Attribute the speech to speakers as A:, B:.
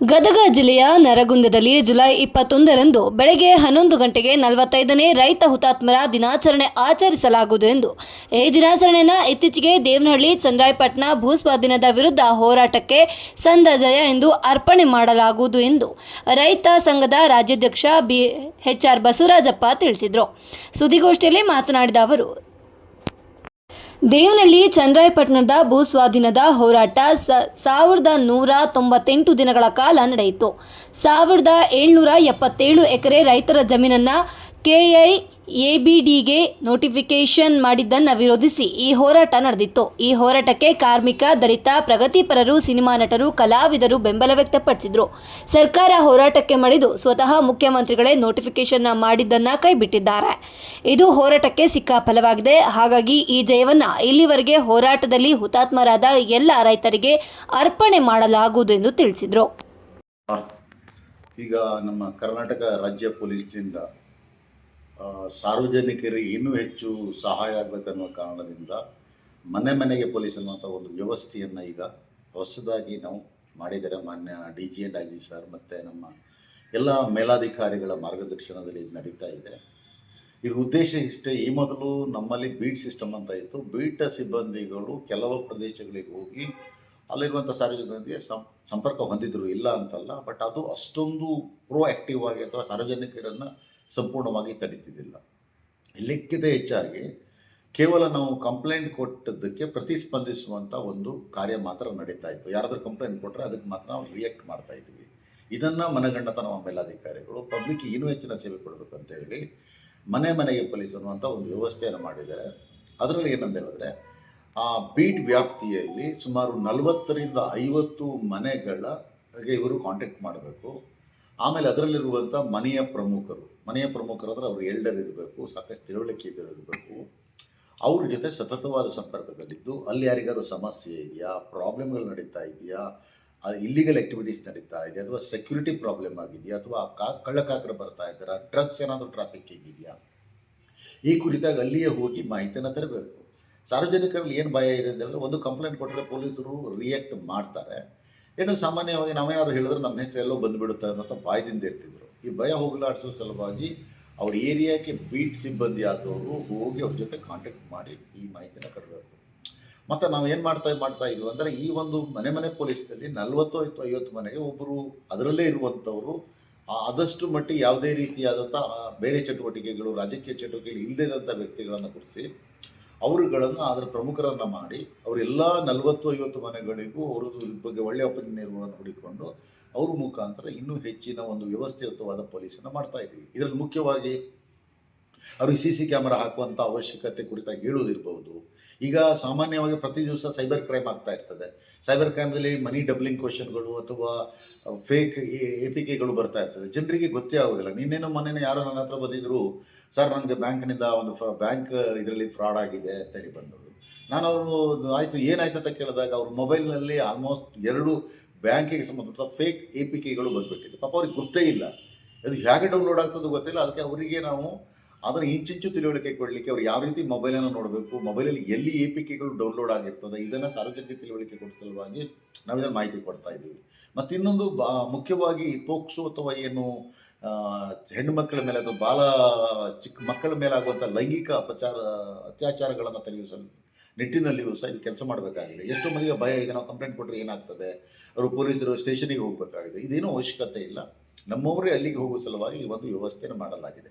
A: ಗದಗ ಜಿಲ್ಲೆಯ ನರಗುಂದದಲ್ಲಿ ಜುಲೈ ಇಪ್ಪತ್ತೊಂದರಂದು ಬೆಳಗ್ಗೆ ಹನ್ನೊಂದು ಗಂಟೆಗೆ ನಲವತ್ತೈದನೇ ರೈತ ಹುತಾತ್ಮರ ದಿನಾಚರಣೆ ಆಚರಿಸಲಾಗುವುದು ಎಂದು ಈ ದಿನಾಚರಣೆಯನ್ನು ಇತ್ತೀಚೆಗೆ ದೇವನಹಳ್ಳಿ, ಚಂದ್ರಾಯಪಟ್ಟಣ, ಭೂಸ್ವಾಧೀನದ ವಿರುದ್ಧ ಹೋರಾಟಕ್ಕೆ ಸಂದ ಜಯ ಎಂದು ಅರ್ಪಣೆ ಮಾಡಲಾಗುವುದು ಎಂದು ರೈತ ಸಂಘದ ರಾಜ್ಯಾಧ್ಯಕ್ಷ ಬಿ ಎಚ್ ಆರ್ ಬಸವರಾಜಪ್ಪ ತಿಳಿಸಿದರು. ಸುದ್ದಿಗೋಷ್ಠಿಯಲ್ಲಿ ಮಾತನಾಡಿದ ಅವರು ದೇವನಹಳ್ಳಿ ಚಂದ್ರಾಯಪಟ್ಟಣದ ಭೂಸ್ವಾಧೀನದ ಹೋರಾಟ ಸ ಸಾವಿರದ ನೂರ ತೊಂಬತ್ತೆಂಟು ದಿನಗಳ ಕಾಲ ನಡೆಯಿತು. ಸಾವಿರದ ಏಳ್ನೂರ ಎಪ್ಪತ್ತೇಳು ಎಕರೆ ರೈತರ ಜಮೀನನ್ನು ಕೆಐ ಎಬಿಡಿಗೆ ನೋಟಿಫಿಕೇಶನ್ ಮಾಡಿದ್ದನ್ನು ವಿರೋಧಿಸಿ ಈ ಹೋರಾಟ ನಡೆದಿತ್ತು. ಈ ಹೋರಾಟಕ್ಕೆ ಕಾರ್ಮಿಕ, ದಲಿತ, ಪ್ರಗತಿಪರರು, ಸಿನಿಮಾ ನಟರು, ಕಲಾವಿದರು ಬೆಂಬಲ ವ್ಯಕ್ತಪಡಿಸಿದರು. ಸರ್ಕಾರ ಹೋರಾಟಕ್ಕೆ ಮಡಿದು ಸ್ವತಃ ಮುಖ್ಯಮಂತ್ರಿಗಳೇ ನೋಟಿಫಿಕೇಶನ್ ಮಾಡಿದ್ದನ್ನು ಕೈಬಿಟ್ಟಿದ್ದಾರೆ. ಇದು ಹೋರಾಟಕ್ಕೆ ಸಿಕ್ಕ ಫಲವಾಗಿದೆ ಹಾಗಾಗಿ ಈ ಜಯವನ್ನು ಇಲ್ಲಿವರೆಗೆ ಹೋರಾಟದಲ್ಲಿ ಹುತಾತ್ಮರಾದ ಎಲ್ಲ ರೈತರಿಗೆ ಅರ್ಪಣೆ ಮಾಡಲಾಗುವುದು ಎಂದು ತಿಳಿಸಿದರು.
B: ಈಗ ನಮ್ಮ ಕರ್ನಾಟಕ ರಾಜ್ಯ ಪೊಲೀಸ್ನಿಂದ ಸಾರ್ವಜನಿಕರಿಗೆ ಇನ್ನೂ ಹೆಚ್ಚು ಸಹಾಯ ಆಗಬೇಕನ್ನುವ ಕಾರಣದಿಂದ ಮನೆ ಮನೆಗೆ ಪೊಲೀಸ್ ಅನ್ನುವಂಥ ಒಂದು ವ್ಯವಸ್ಥೆಯನ್ನು ಈಗ ಹೊಸದಾಗಿ ನಾವು ಮಾಡಿದ್ದಾರೆ. ಮಾನ್ಯ D G and I G sir ಮತ್ತು ನಮ್ಮ ಎಲ್ಲ ಮೇಲಾಧಿಕಾರಿಗಳ ಮಾರ್ಗದರ್ಶನದಲ್ಲಿ ಇದು ನಡೀತಾ ಇದೆ. ಇದು ಉದ್ದೇಶ ಇಷ್ಟೇ, ಈ ಮೊದಲು ನಮ್ಮಲ್ಲಿ ಬೀಟ್ ಸಿಸ್ಟಮ್ ಅಂತ ಇತ್ತು. ಬೀಟ್ ಸಿಬ್ಬಂದಿಗಳು ಕೆಲವು ಪ್ರದೇಶಗಳಿಗೆ ಹೋಗಿ ಅಲ್ಲಿರುವಂಥ ಸಾರ್ವಜನಿಕರಿಗೆ ಸಂಪರ್ಕ ಹೊಂದಿದ್ರು. ಇಲ್ಲ ಅಂತಲ್ಲ ಬಟ್ ಅದು ಅಷ್ಟೊಂದು ಪ್ರೋ ಆ್ಯಕ್ಟಿವ್ ಆಗಿ ಅಥವಾ ಸಾರ್ವಜನಿಕರನ್ನು ಸಂಪೂರ್ಣವಾಗಿ ತಡೀತಿದ್ದಿಲ್ಲ. ಲೆಕ್ಕದ ಹೆಚ್ಚಾಗಿ ಕೇವಲ ನಾವು ಕಂಪ್ಲೇಂಟ್ ಕೊಟ್ಟದ್ದಕ್ಕೆ ಪ್ರತಿಸ್ಪಂದಿಸುವಂಥ ಒಂದು ಕಾರ್ಯ ಮಾತ್ರ ನಡೀತಾ ಇತ್ತು. ಯಾರಾದರೂ ಕಂಪ್ಲೇಂಟ್ ಕೊಟ್ಟರೆ ಅದಕ್ಕೆ ಮಾತ್ರ ನಾವು ರಿಯಾಕ್ಟ್ ಮಾಡ್ತಾ ಇದ್ವಿ. ಇದನ್ನು ಮನಗಂಡತ ನಮ್ಮ ಮೇಲಾಧಿಕಾರಿಗಳು ಪಬ್ಲಿಕ್ ಇನ್ನೂ ಹೆಚ್ಚಿನ ಸೇವೆ ಕೊಡಬೇಕು ಅಂತ ಹೇಳಿ ಮನೆ ಮನೆಗೆ ಪೊಲೀಸ್ ಅನ್ನುವಂಥ ಒಂದು ವ್ಯವಸ್ಥೆಯನ್ನು ಮಾಡಿದ್ದಾರೆ. ಅದರಲ್ಲಿ ಏನಂತ ಹೇಳಿದ್ರೆ, ಆ ಬೀಟ್ ವ್ಯಾಪ್ತಿಯಲ್ಲಿ ಸುಮಾರು ನಲವತ್ತರಿಂದ ಐವತ್ತು ಮನೆಗಳ ಇವರು ಕಾಂಟ್ಯಾಕ್ಟ್ ಮಾಡಬೇಕು. ಆಮೇಲೆ ಅದರಲ್ಲಿರುವಂಥ ಮನೆಯ ಪ್ರಮುಖರು ಮನೆಯ ಪ್ರಮುಖರು ಅಂದರೆ ಅವರು ಎಲ್ಡರ್ ಇರಬೇಕು, ಸಾಕಷ್ಟು ತಿಳುವಳಿಕೆ ಇರಬೇಕು ಅವ್ರ ಜೊತೆ ಸತತವಾದ ಸಂಪರ್ಕದಲ್ಲಿದ್ದು, ಅಲ್ಲಿ ಯಾರಿಗಾದ್ರು ಸಮಸ್ಯೆ ಇದೆಯಾ ಪ್ರಾಬ್ಲಮ್ಗಳು ನಡೀತಾ ಇದೆಯಾ ಇಲ್ಲಿಗಲ್ ಆಕ್ಟಿವಿಟೀಸ್ ನಡೀತಾ ಇದೆ ಅಥವಾ ಸೆಕ್ಯೂರಿಟಿ ಪ್ರಾಬ್ಲಮ್ ಆಗಿದೆಯಾ, ಅಥವಾ ಕಾ ಕಳ್ಳಕಾಕರು ಬರ್ತಾ ಇದ್ದಾರಾ ಡ್ರಗ್ಸ್ ಏನಾದರೂ ಟ್ರಾಫಿಕ್ ಇದೆಯಾ ಈ ಕುರಿತಾಗಿ ಅಲ್ಲಿಯೇ ಹೋಗಿ ಮಾಹಿತಿಯನ್ನು ತರಬೇಕು. ಸಾರ್ವಜನಿಕರಲ್ಲಿ ಏನು ಭಯ ಇದೆ ಅಂತಂದರೆ ಒಂದು ಕಂಪ್ಲೇಂಟ್ ಕೊಟ್ಟರೆ ಪೊಲೀಸರು ರಿಯಾಕ್ಟ್ ಮಾಡ್ತಾರೆ. ಏನು ಸಾಮಾನ್ಯವಾಗಿ ನಾವೇನಾದ್ರು ಹೇಳಿದ್ರೆ ನಮ್ಮ ಹೆಸರು ಎಲ್ಲೋ ಬಂದುಬಿಡುತ್ತೆ ಅನ್ನೋ ಭಯದಿಂದ ಇರ್ತಿದ್ರು. ಈ ಭಯ ಹೋಗಲಾಡಿಸೋ ಸಲುವಾಗಿ ಅವ್ರ ಏರಿಯಾಕ್ಕೆ ಬೀಟ್ ಸಿಬ್ಬಂದಿ ಆದವರು ಹೋಗಿ ಅವ್ರ ಜೊತೆ ಕಾಂಟ್ಯಾಕ್ಟ್ ಮಾಡಿ ಈ ಮಾಹಿತಿನ ಕೊಡಬೇಕು ಮತ್ತು ನಾವು ಏನು ಮಾಡ್ತಾ ಮಾಡ್ತಾ ಇದ್ವಿ ಅಂದರೆ ಈ ಒಂದು ಮನೆ ಮನೆ ಪೊಲೀಸ್ನಲ್ಲಿ ನಲವತ್ತು ಐವತ್ತು ಐವತ್ತು ಮನೆಗೆ ಒಬ್ಬರು ಅದರಲ್ಲೇ ಇರುವಂಥವರು ಆದಷ್ಟು ಮಟ್ಟಿಗೆ ಯಾವುದೇ ರೀತಿಯಾದಂಥ ಬೇರೆ ಚಟುವಟಿಕೆಗಳು, ರಾಜಕೀಯ ಚಟುವಟಿಕೆಗಳು ಇಲ್ಲದಿದ್ದಂಥ ವ್ಯಕ್ತಿಗಳನ್ನು ಗುರುತಿಸಿ ಅವರುಗಳನ್ನು ಅದರ ಪ್ರಮುಖರನ್ನು ಮಾಡಿ ಅವರೆಲ್ಲ ನಲವತ್ತು, ಐವತ್ತು ಮನೆಗಳಿಗೂ ಅವರದ್ದು ಬಗ್ಗೆ ಒಳ್ಳೆಯ ಒಪಿನಿಯನ್ಗಳನ್ನು ಹುಡಿಕೊಂಡು ಅವ್ರ ಮುಖಾಂತರ ಇನ್ನೂ ಹೆಚ್ಚಿನ ಒಂದು ವ್ಯವಸ್ಥಿತವಾದ ಪೊಲೀಸನ್ನು ಮಾಡ್ತಾ ಇದ್ದೀವಿ. ಇದರಲ್ಲಿ ಮುಖ್ಯವಾಗಿ ಅವ್ರಿಗೆ ಸಿ ಸಿ ಕ್ಯಾಮರಾ ಹಾಕುವಂಥ ಅವಶ್ಯಕತೆ ಕುರಿತಾಗಿ ಹೇಳೋದಿರ್ಬೋದು ಈಗ ಸಾಮಾನ್ಯವಾಗಿ ಪ್ರತಿ ದಿವಸ ಸೈಬರ್ ಕ್ರೈಮ್ ಆಗ್ತಾ ಇರ್ತದೆ. ಸೈಬರ್ ಕ್ರೈಮ್ದಲ್ಲಿ ಮನಿ ಡಬ್ಲಿಂಗ್ ಕ್ವಶನ್ಗಳು ಅಥವಾ ಫೇಕ್ ಎ ಪಿ ಕೆಗಳು ಬರ್ತಾ ಇರ್ತದೆ. ಜನರಿಗೆ ಗೊತ್ತೇ ಆಗೋದಿಲ್ಲ ನಿನ್ನೇನು ಮನೇನ ಯಾರೋ ನನ್ನ ಹತ್ರ ಬಂದಿದ್ರು, ಸರ್, ನನಗೆ ಬ್ಯಾಂಕ್ನಿಂದ ಒಂದು ಫ್ರಾ, ಬ್ಯಾಂಕ್ ಇದರಲ್ಲಿ ಫ್ರಾಡ್ ಆಗಿದೆ ಅಂತೇಳಿ ಬಂದರು ನಾನು ಅವರು ಆಯಿತು, ಏನಾಯ್ತು ಅಂತ ಕೇಳಿದಾಗ ಅವ್ರ ಮೊಬೈಲ್ನಲ್ಲಿ ಆಲ್ಮೋಸ್ಟ್ ಎರಡು ಬ್ಯಾಂಕಿಗೆ ಸಂಬಂಧಪಟ್ಟ ಫೇಕ್ ಎ ಪಿ ಕೆಗಳು ಬಂದುಬಿಟ್ಟಿದೆ. ಪಾಪ ಅವ್ರಿಗೆ ಗೊತ್ತೇ ಇಲ್ಲ. ಅದು ಹೇಗೆ ಡೌನ್ಲೋಡ್ ಆಗ್ತದೋ ಗೊತ್ತಿಲ್ಲ. ಅದಕ್ಕೆ ಅವರಿಗೆ ನಾವು ಅದನ್ನು ಇಂಚಿಂಚು ತಿಳುವಳಿಕೆ ಕೊಡಲಿಕ್ಕೆ ಅವ್ರು ಯಾವ ರೀತಿ ಮೊಬೈಲನ್ನು ನೋಡಬೇಕು ಮೊಬೈಲಲ್ಲಿ ಎಲ್ಲಿ ಎ ಪಿ ಕೆಗಳು ಡೌನ್ಲೋಡ್ ಆಗಿರ್ತದೆ, ಇದನ್ನು ಸಾರ್ವಜನಿಕ ತಿಳುವಳಿಕೆ ಕೊಡೋ ಸಲುವಾಗಿ ನಾವು ಇದನ್ನು ಮಾಹಿತಿ ಕೊಡ್ತಾ ಇದ್ದೀವಿ. ಮತ್ತು ಇನ್ನೊಂದು ಬಾ, ಮುಖ್ಯವಾಗಿ ಪೋಕ್ಸೋ ಅಥವಾ ಏನು ಹೆಣ್ಣು ಮಕ್ಕಳ ಮೇಲೆ ಅಥವಾ ಬಾಲ ಚಿಕ್ಕ ಮಕ್ಕಳ ಮೇಲೆ ಆಗುವಂಥ ಲೈಂಗಿಕ ಅಪಚಾರ, ಅತ್ಯಾಚಾರಗಳನ್ನು ತಡೆಯುವ ನಿಟ್ಟಿನಲ್ಲಿಯೂ ಸಹ ಇದು ಕೆಲಸ ಮಾಡಬೇಕಾಗಿದೆ. ಎಷ್ಟೋ ಮಂದಿಗೆ ಭಯ ಇದೆ ನಾವು ಕಂಪ್ಲೇಂಟ್ ಕೊಟ್ಟರೆ ಏನಾಗ್ತದೆ? ಅವರು ಪೊಲೀಸರು ಸ್ಟೇಷನಿಗೆ ಹೋಗಬೇಕಾಗಿದೆ. ಇದೇನೂ ಅವಶ್ಯಕತೆ ಇಲ್ಲ. ನಮ್ಮವರೇ ಅಲ್ಲಿಗೆ ಹೋಗುವ ಸಲುವಾಗಿ ಈ ಒಂದು ವ್ಯವಸ್ಥೆಯನ್ನು ಮಾಡಲಾಗಿದೆ.